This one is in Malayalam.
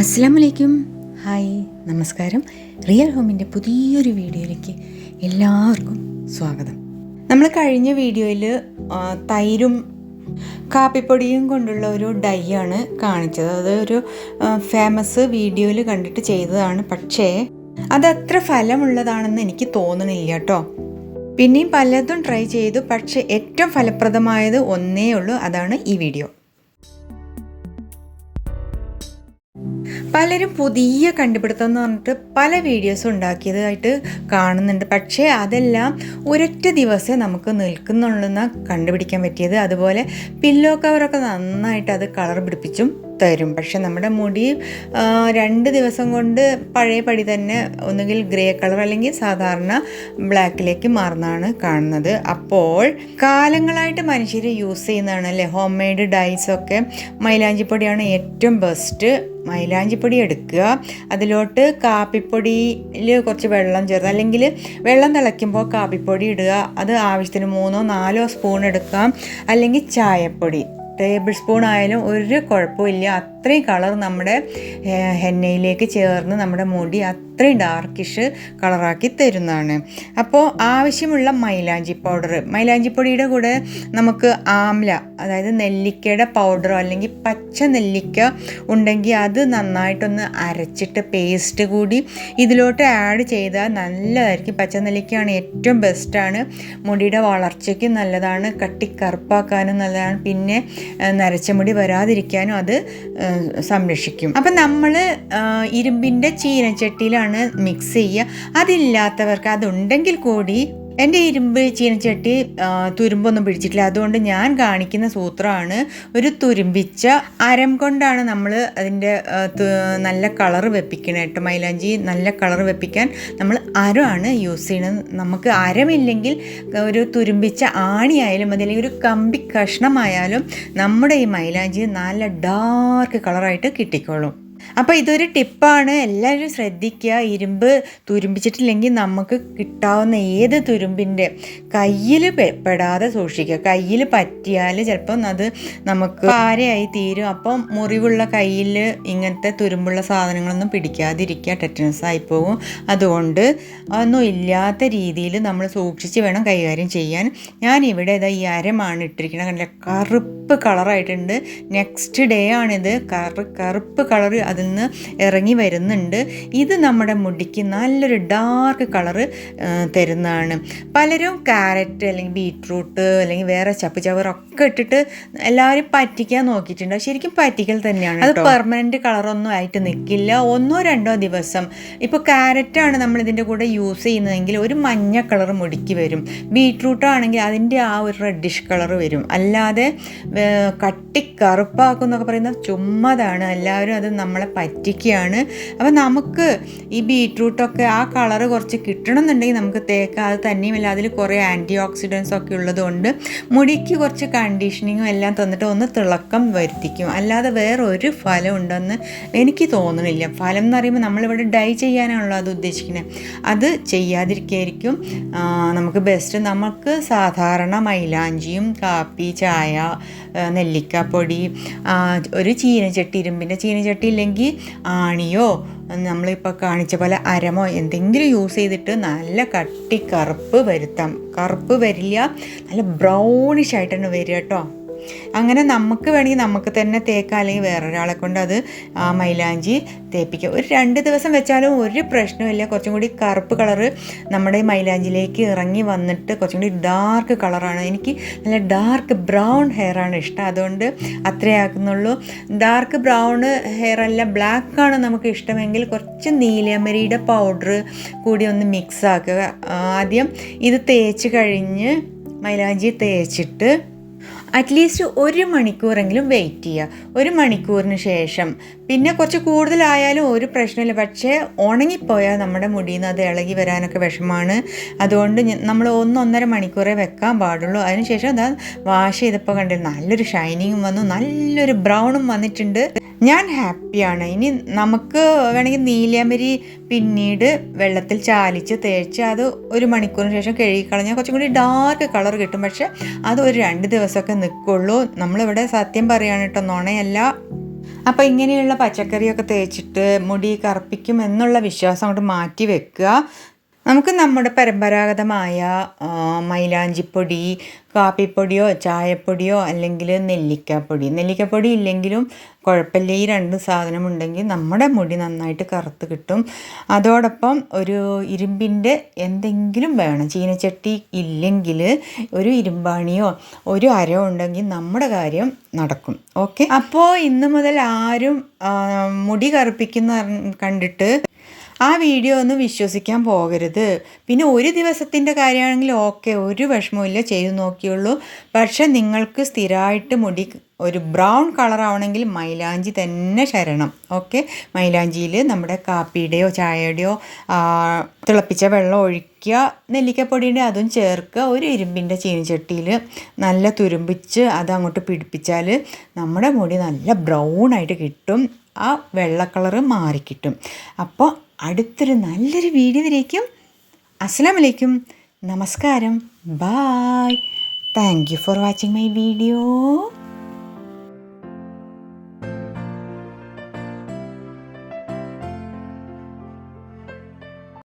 അസ്സാമലൈക്കും ഹായ് നമസ്കാരം. റിയൽ ഹോമിന്റെ പുതിയൊരു വീഡിയോയിലേക്ക് എല്ലാവർക്കും സ്വാഗതം. നമ്മൾ കഴിഞ്ഞ വീഡിയോയിൽ തൈരും കാപ്പിപ്പൊടിയും കൊണ്ടുള്ള ഒരു ഡൈ ആണ് കാണിച്ചത്. അത് ഒരു ഫേമസ് വീഡിയോയിൽ കണ്ടിട്ട് ചെയ്തതാണ്. പക്ഷേ അതത്ര ഫലമുള്ളതാണെന്ന് എനിക്ക് തോന്നുന്നില്ല കേട്ടോ. പിന്നെയും പലതും ട്രൈ ചെയ്തു. പക്ഷേ ഏറ്റവും ഫലപ്രദമായത് ഒന്നേ ഉള്ളൂ. അതാണ് ഈ വീഡിയോ. പലരും പുതിയ കണ്ടുപിടുത്തം എന്ന് പറഞ്ഞിട്ട് പല വീഡിയോസ് ഉണ്ടാക്കിയതായിട്ട് കാണുന്നുണ്ട്. പക്ഷേ അതെല്ലാം ഒരൊറ്റ ദിവസമേ നമുക്ക് നിൽക്കുന്നുള്ളെന്ന് കണ്ടുപിടിക്കാൻ പറ്റിയത്. അതുപോലെ പില്ലോ കവറൊക്കെ നന്നായിട്ട് അത് കളർ പിടിപ്പിച്ചും തരും. പക്ഷെ നമ്മുടെ മുടി രണ്ട് ദിവസം കൊണ്ട് പഴയ പടി തന്നെ ഒന്നുകിൽ ഗ്രേ കളർ അല്ലെങ്കിൽ സാധാരണ ബ്ലാക്കിലേക്ക് മാറുന്നതാണ് കാണുന്നത്. അപ്പോൾ കാലങ്ങളായിട്ട് മനുഷ്യർ യൂസ് ചെയ്യുന്നതാണ് അല്ലേ? ഹോം മെയ്ഡ് ഡൈസ് ഒക്കെ മൈലാഞ്ചിപ്പൊടിയാണ് ഏറ്റവും ബെസ്റ്റ്. മൈലാഞ്ചിപ്പൊടി എടുക്കുക. അതിലോട്ട് കാപ്പിപ്പൊടിയിൽ കുറച്ച് വെള്ളം ചേർത്ത് അല്ലെങ്കിൽ വെള്ളം തിളയ്ക്കുമ്പോൾ കാപ്പിപ്പൊടി ഇടുക. അത് ആവശ്യത്തിന് മൂന്നോ നാലോ സ്പൂൺ എടുക്കാം. അല്ലെങ്കിൽ ചായപ്പൊടി. ടേബിൾ സ്പൂൺ ആയാലും ഒരു കുഴപ്പമില്ല അത്രയും കളർ നമ്മുടെ ഹെന്നയിലേക്ക് ചേർന്ന് നമ്മുടെ മുടി അത്രയും ഡാർക്കിഷ് കളറാക്കി തരുന്നതാണ്. അപ്പോൾ ആവശ്യമുള്ള മൈലാഞ്ചി പൗഡർ മൈലാഞ്ചി പൊടിയുടെ കൂടെ നമുക്ക് ആംല അതായത് നെല്ലിക്കയുടെ പൗഡറോ അല്ലെങ്കിൽ പച്ച നെല്ലിക്ക ഉണ്ടെങ്കിൽ അത് നന്നായിട്ടൊന്ന് അരച്ചിട്ട് പേസ്റ്റ് കൂടി ഇതിലോട്ട് ആഡ് ചെയ്താൽ നല്ലതായിരിക്കും. പച്ച നെല്ലിക്കയാണ് ഏറ്റവും ബെസ്റ്റാണ് മുടിയുടെ വളർച്ചയ്ക്ക് നല്ലതാണ്. കട്ടി കറുപ്പാക്കാനും നല്ലതാണ്. പിന്നെ നരച്ച മുടി വരാതിരിക്കാനും അത് സംരക്ഷിക്കും. അപ്പം നമ്മൾ ഇരുമ്പിന്റെ ചീനച്ചട്ടിയിലാണ് മിക്സ് ചെയ്യുക. അതില്ലാത്തവർക്ക് അതുണ്ടെങ്കിൽ കൂടി എന്റെ ഇരുമ്പ് ചീനച്ചട്ടി തുരുമ്പൊന്നും പിടിച്ചിട്ടില്ല. അതുകൊണ്ട് ഞാൻ കാണിക്കുന്ന സൂത്രമാണ് ഒരു തുരുമ്പിച്ച അരം കൊണ്ടാണ് നമ്മൾ അതിന്റെ നല്ല കളർ വെപ്പിക്കണം. എട്ട് മൈലാഞ്ചി നല്ല കളർ വെപ്പിക്കാൻ നമ്മൾ അരമാണ് യൂസ് ചെയ്യുന്നത് നമുക്ക് അരമില്ലെങ്കിൽ ഒരു തുരുമ്പിച്ച ആണിയായാലും അല്ലെങ്കിൽ ഒരു കമ്പി കഷ്ണമായാലും നമ്മുടെ ഈ മൈലാഞ്ചി നല്ല ഡാർക്ക് കളറായിട്ട് കിട്ടിക്കോളും. അപ്പോൾ ഇതൊരു ടിപ്പാണ്. എല്ലാവരും ശ്രദ്ധിക്കുക. ഇരുമ്പ് തുരുമ്പിച്ചിട്ടില്ലെങ്കിൽ നമുക്ക് കിട്ടാവുന്ന ഏത് തുരുമ്പിന്റെ കയ്യിൽ പെടാതെ സൂക്ഷിക്കുക. കയ്യിൽ പറ്റിയാൽ ചിലപ്പം അത് നമുക്ക് പാരയായി തീരും. അപ്പം മുറിവുള്ള കയ്യിൽ ഇങ്ങനത്തെ തുരുമ്പുള്ള സാധനങ്ങളൊന്നും പിടിക്കാതിരിക്കുക. ടെറ്റനസ് ആയി പോകും അതുകൊണ്ട് ഒന്നും ഇല്ലാത്ത രീതിയിൽ നമ്മൾ സൂക്ഷിച്ച് വേണം കൈകാര്യം ചെയ്യാൻ. ഞാൻ ഇവിടെ ഇതാ ഈ അരമാണ് ഇട്ടിരിക്കുന്നത്. കണ്ടില്ല? കറുപ്പ് കളറായിട്ടുണ്ട്. നെക്സ്റ്റ് ഡേ ആണിത്. കറു കറുപ്പ് കളർ അതിൽ നിന്ന് ഇറങ്ങി വരുന്നുണ്ട്. ഇത് നമ്മുടെ മുടിക്ക് നല്ലൊരു ഡാർക്ക് കളറ് തരുന്നതാണ്. പലരും ക്യാരറ്റ് അല്ലെങ്കിൽ ബീട്രൂട്ട് അല്ലെങ്കിൽ വേറെ ചപ്പ് ചവറൊക്കെ ഇട്ടിട്ട് എല്ലാവരും പറ്റിക്കാൻ നോക്കിയിട്ടുണ്ട്. ശരിക്കും പറ്റിക്കൽ തന്നെയാണ് അത് പെർമനന്റ് കളറൊന്നും ആയിട്ട് നിൽക്കില്ല. ഒന്നോ രണ്ടോ ദിവസം. ഇപ്പോൾ ക്യാരറ്റാണ് നമ്മൾ ഇതിന്റെ കൂടെ യൂസ് ചെയ്യുന്നതെങ്കിൽ ഒരു മഞ്ഞ കളർ മുടിക്ക് വരും. ബീട്രൂട്ട് ആണെങ്കിൽ അതിന്റെ ആ ഒരു റെഡിഷ് കളർ വരും. അല്ലാതെ കട്ടി കറുപ്പാക്കും എന്നൊക്കെ പറയുന്നത് ചുമ്മാതാണ്. എല്ലാവരും അത് നമ്മളെ പറ്റിക്കുകയാണ്. അപ്പം നമുക്ക് ഈ ബീട്രൂട്ടൊക്കെ ആ കളറ് കുറച്ച് കിട്ടണം എന്നുണ്ടെങ്കിൽ നമുക്ക് തേക്കാം തന്നെയുമല്ല. അതിൽ കുറേ ആന്റി ഓക്സിഡൻസ് ഒക്കെ ഉള്ളതുകൊണ്ട് മുടിക്ക് കുറച്ച് കണ്ടീഷനിങ്ങും എല്ലാം തന്നിട്ട് ഒന്ന് തിളക്കം വരുത്തിക്കും. അല്ലാതെ വേറെ ഒരു ഫലം ഉണ്ടെന്ന് എനിക്ക് തോന്നുന്നില്ല ഫലം എന്ന് പറയുമ്പോൾ നമ്മളിവിടെ ഡൈ ചെയ്യാനാണല്ലോ അത് ഉദ്ദേശിക്കുന്നത് അത് ചെയ്യാതിരിക്കായിരിക്കും. നമുക്ക് ബെസ്റ്റ് നമുക്ക് സാധാരണ മൈലാഞ്ചിയും കാപ്പി ചായ നെല്ലിക്കാപ്പൊടി ഒരു ചീനച്ചട്ടി ഇരുമ്പിന്റെ ചീനച്ചട്ടി ഇല്ലെങ്കിൽ ആണിയോ നമ്മളിപ്പോൾ കാണിച്ച പോലെ അരമോ എന്തെങ്കിലും യൂസ് ചെയ്തിട്ട് നല്ല കട്ടി കറുപ്പ് വരുത്താം. കറുപ്പ് വരില്ല നല്ല ബ്രൗണിഷ് ആയിട്ട് വരിക കേട്ടോ. അങ്ങനെ നമുക്ക് വേണമെങ്കിൽ നമുക്ക് തന്നെ തേക്കാം അല്ലെങ്കിൽ വേറൊരാളെ കൊണ്ട് അത് മൈലാഞ്ചി തേപ്പിക്കാം. ഒരു രണ്ട് ദിവസം വെച്ചാലും ഒരു പ്രശ്നമില്ല കുറച്ചും കൂടി കറുപ്പ് കളറ് നമ്മുടെ മൈലാഞ്ചിലേക്ക് ഇറങ്ങി വന്നിട്ട് കുറച്ചും കൂടി ഡാർക്ക് കളറാണ് എനിക്ക് നല്ല ഡാർക്ക് ബ്രൗൺ ഹെയർ ആണ് ഇഷ്ടം. അതുകൊണ്ട് അത്രേ ആക്കുന്നുള്ളൂ. ഡാർക്ക് ബ്രൗൺ ഹെയർ അല്ല ബ്ലാക്ക് ആണ് നമുക്ക് ഇഷ്ടമെങ്കിൽ കുറച്ച് നീലമരിയുടെ പൗഡർ കൂടി ഒന്ന് മിക്സ് ആക്കുക. ആദ്യം ഇത് തേച്ച് കഴിഞ്ഞ് മൈലാഞ്ചി തേച്ചിട്ട് അറ്റ്ലീസ്റ്റ് ഒരു മണിക്കൂറെങ്കിലും വെയിറ്റ് ചെയ്യുക. ഒരു മണിക്കൂറിന് ശേഷം. പിന്നെ കുറച്ച് കൂടുതലായാലും ഒരു പ്രശ്നമില്ല. പക്ഷേ ഉണങ്ങിപ്പോയാൽ നമ്മുടെ മുടിയിൽ നിന്ന് അത് ഇളകി വരാനൊക്കെ വിഷമമാണ്. അതുകൊണ്ട് നമ്മൾ ഒന്നൊന്നര മണിക്കൂറേ വെക്കാൻ പാടുള്ളൂ. അതിനുശേഷം അത് വാഷ് ചെയ്തപ്പോൾ കണ്ടിരുന്നു നല്ലൊരു ഷൈനിങ്ങും വന്നു. നല്ലൊരു ബ്രൗണും വന്നിട്ടുണ്ട്. ഞാൻ ഹാപ്പിയാണ്. ഇനി നമുക്ക് വേണമെങ്കിൽ നീലയമരി പിന്നീട് വെള്ളത്തിൽ ചാലിച്ച് തേച്ച് അത് ഒരു മണിക്കൂറിന് ശേഷം കഴുകിക്കളഞ്ഞാൽ കുറച്ചും കൂടി ഡാർക്ക് കളർ കിട്ടും. പക്ഷേ അത് ഒരു രണ്ട് ദിവസമൊക്കെ നിൽക്കുള്ളൂ. നമ്മളിവിടെ സത്യം പറയുകയാണ് കേട്ടോ നുണയല്ല. അപ്പോൾ ഇങ്ങനെയുള്ള പച്ചക്കറിയൊക്കെ തേച്ചിട്ട് മുടി കറുപ്പിക്കും എന്നുള്ള വിശ്വാസം അങ്ങോട്ട് മാറ്റി വെക്കുക. നമുക്ക് നമ്മുടെ പരമ്പരാഗതമായ മൈലാഞ്ചിപ്പൊടി കാപ്പിപ്പൊടിയോ ചായപ്പൊടിയോ അല്ലെങ്കിൽ നെല്ലിക്കാപ്പൊടി. നെല്ലിക്കപ്പൊടി ഇല്ലെങ്കിലും കുഴപ്പമില്ല. ഈ രണ്ട് സാധനമുണ്ടെങ്കിൽ നമ്മുടെ മുടി നന്നായിട്ട് കറുത്ത് കിട്ടും. അതോടൊപ്പം ഒരു ഇരുമ്പിന്റെ എന്തെങ്കിലും വേണം. ചീനച്ചട്ടി ഇല്ലെങ്കിൽ ഒരു ഇരുമ്പാണിയോ ഒരു അരോ ഉണ്ടെങ്കിൽ നമ്മുടെ കാര്യം നടക്കും. ഓക്കെ? അപ്പോൾ ഇന്ന് മുതൽ ആരും മുടി കറുപ്പിക്കുന്ന കണ്ടിട്ട് ആ വീഡിയോ ഒന്നും വിശ്വസിക്കാൻ പോകരുത്. പിന്നെ ഒരു ദിവസത്തിന്റെ കാര്യമാണെങ്കിൽ ഓക്കെ ഒരു വിഷമമില്ല ചെയ്തു നോക്കിയുള്ളൂ. പക്ഷെ നിങ്ങൾക്ക് സ്ഥിരമായിട്ട് മുടി ഒരു ബ്രൗൺ കളർ ആവണമെങ്കിൽ മൈലാഞ്ചി തന്നെ ശരണം. ഓക്കെ? മൈലാഞ്ചിയിൽ നമ്മുടെ കാപ്പിയുടെയോ ചായയുടെയോ തിളപ്പിച്ച വെള്ളം ഒഴിക്കുക നെല്ലിക്കപ്പൊടിയുടെ അതും ചേർക്കുക ഒരു ഇരുമ്പിന്റെ ചീനിച്ചട്ടിയിൽ നല്ല തുരുമ്പിച്ച് അത് അങ്ങോട്ട് പിടിപ്പിച്ചാൽ നമ്മുടെ മുടി നല്ല ബ്രൗൺ ആയിട്ട് കിട്ടും. ആ വെള്ള കളറ് മാറിക്കിട്ടും അപ്പോൾ അടുത്തൊരു നല്ലൊരു വീഡിയോയിലേക്കും അസ്സലാമലൈക്കും. നമസ്കാരം. Bye thank you for watching my video